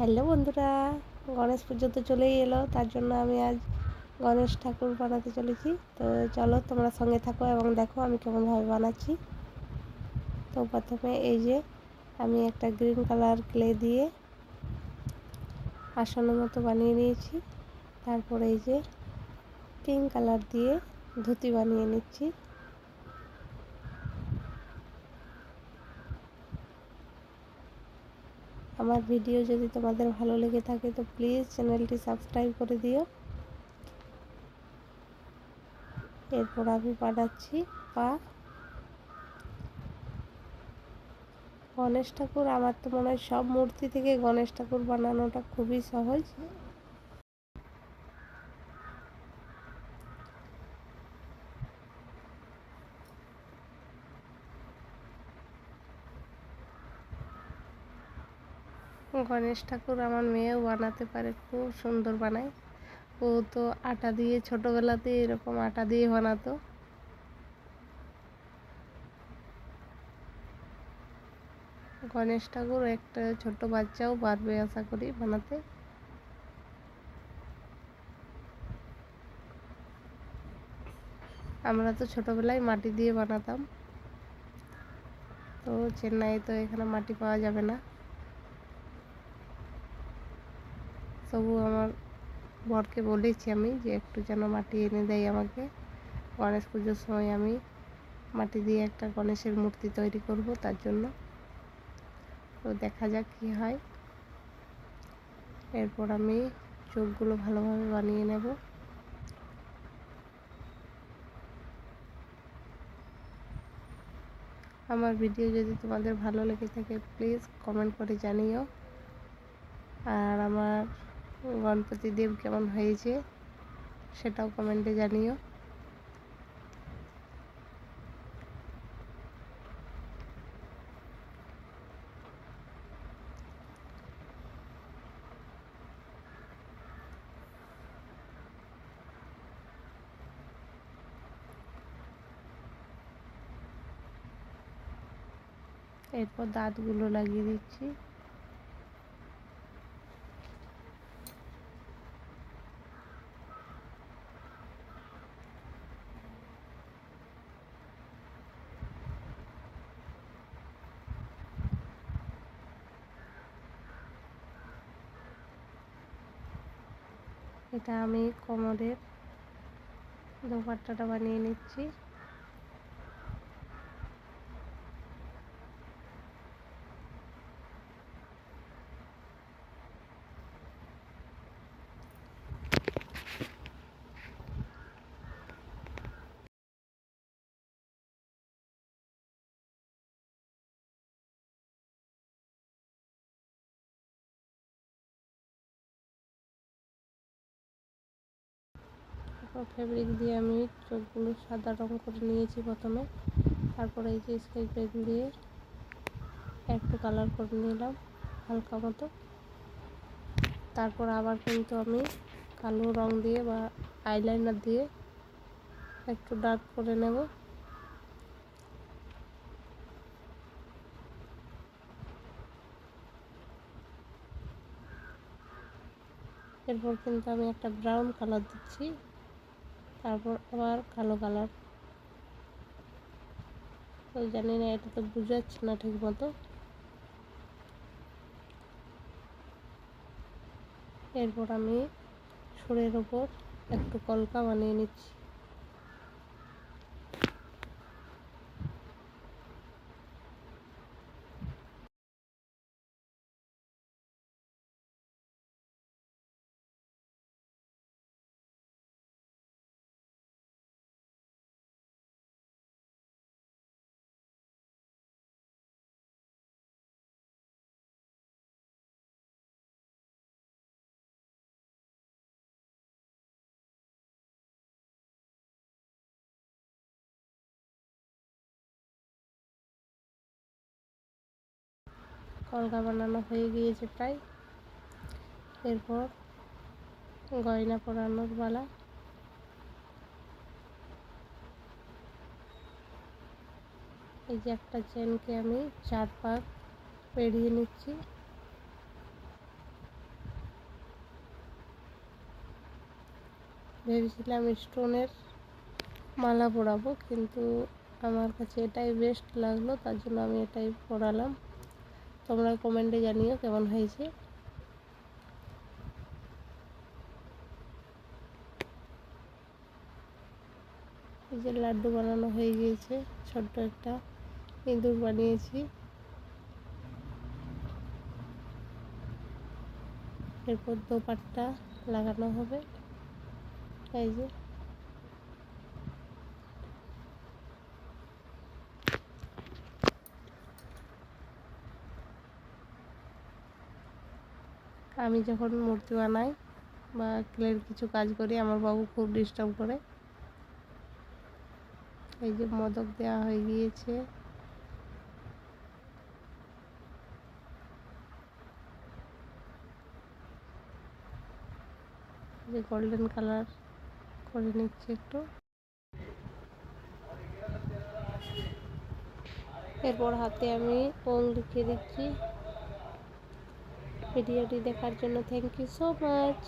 Hello বন্ধুরা, গণেশ পুজো তো চলেই এলো, তার জন্য আমি আজ গণেশ ঠাকুর বানাতে চলেছি। তো চলো তোমরা সঙ্গে থাকো এবং দেখো আমি কেমনভাবে বানাচ্ছি। তো প্রথমে এই যে আমি একটা গ্রিন কালার ক্লে দিয়ে আসনের মতো বানিয়ে নিয়েছি। তারপরে এই যে পিঙ্ক কালার দিয়ে ধুতি বানিয়ে নিচ্ছি। আমার ভিডিও যদি তোমাদের ভালো লেগে থাকে, তো প্লিজ চ্যানেলটি সাবস্ক্রাইব করে দিও। এরপর আমি পাঠাচ্ছি পা। গণেশ ঠাকুর, আমার তো মনে হয় সব মূর্তি থেকে গণেশ ঠাকুর বানানোটা খুবই সহজ। গণেশ ঠাকুর আমার মেয়েও বানাতে পারে, খুব সুন্দর বানায়। ও তো আটা দিয়ে ছোটোবেলাতে এরকম আটা দিয়ে বানাতো। গণেশ ঠাকুর একটা ছোট বাচ্চাও পারবে আশা করি বানাতে। আমরা তো ছোটোবেলায় মাটি দিয়ে বানাতাম। তো চেন্নাই তো এখানে মাটি পাওয়া যাবে না। তবু আমার বরকে বলেছি আমি যে একটু যেন মাটি এনে দেয় আমাকে। গণেশ পুজোর সময় আমি মাটি দিয়ে একটা গণেশের মূর্তি তৈরি করব তার জন্য। তো দেখা যাক কী হয়। এরপর আমি চোখগুলো ভালোভাবে বানিয়ে নেব। আমার ভিডিও যদি তোমাদের ভালো লেগে থাকে প্লিজ কমেন্ট করে জানিও। আর আমার গণপতি দেব কেমন হয়েছে সেটাও কমেন্টে জানিও। এরপর দাঁতগুলো লাগিয়ে দিচ্ছি। এটা আমি কোমরের দোপাট্টাটা বানিয়ে নিচ্ছি। ফেব্রিক দিয়ে আমি চোখগুলো সাদা রং করে নিয়েছি প্রথমে। তারপরে এই যে স্কেচ পেন দিয়ে একটু কালার করে নিলাম, হালকা মতো। তারপর আবার কিন্তু আমি কালো রং দিয়ে বা আইলাইনার দিয়ে একটু ডার্ক করে নেব। এরপর কিন্তু আমি একটা ব্রাউন কালার দিচ্ছি। তারপর আবার কালো কালার। তো জানি না, এটা তো বুঝাচ্ছে না ঠিক মতো এরপর আমি সুরের ওপর একটু কলকা বানিয়ে নিচ্ছি। অলগা বানানো হয়ে গিয়েছে প্রায়। এরপর গয়না পরানোর বালা এই যে একটা চেনকে আমি চার পাক পেরিয়ে নিচ্ছি। ভেবেছিলাম স্টোনের মালা পরাবো, কিন্তু আমার কাছে এটাই বেস্ট লাগল, তার জন্য আমি এটাই পরালাম। তোমরা কমেন্টে জানিও কেমন হয়েছে। এই যে লাড্ডু বানানো হয়ে গিয়েছে, ছোট্ট একটা ইঁদুর বানিয়েছি। এরপর দোপাট্টা লাগানো হবে। এই যে। আমি যখন মূর্তি বানাই বা ক্লের কিছু কাজ করি, আমার বাবু খুব ডিস্টার্ব করে। এই যে মদক দেওয়া হয়ে গিয়েছে। যে গোল্ডেন কালার করে নিচ্ছি একটু। এরপর হাতে আমি ওং লিখে দিচ্ছি। ভিডিওটি দেখার জন্য থ্যাংক ইউ সো মাচ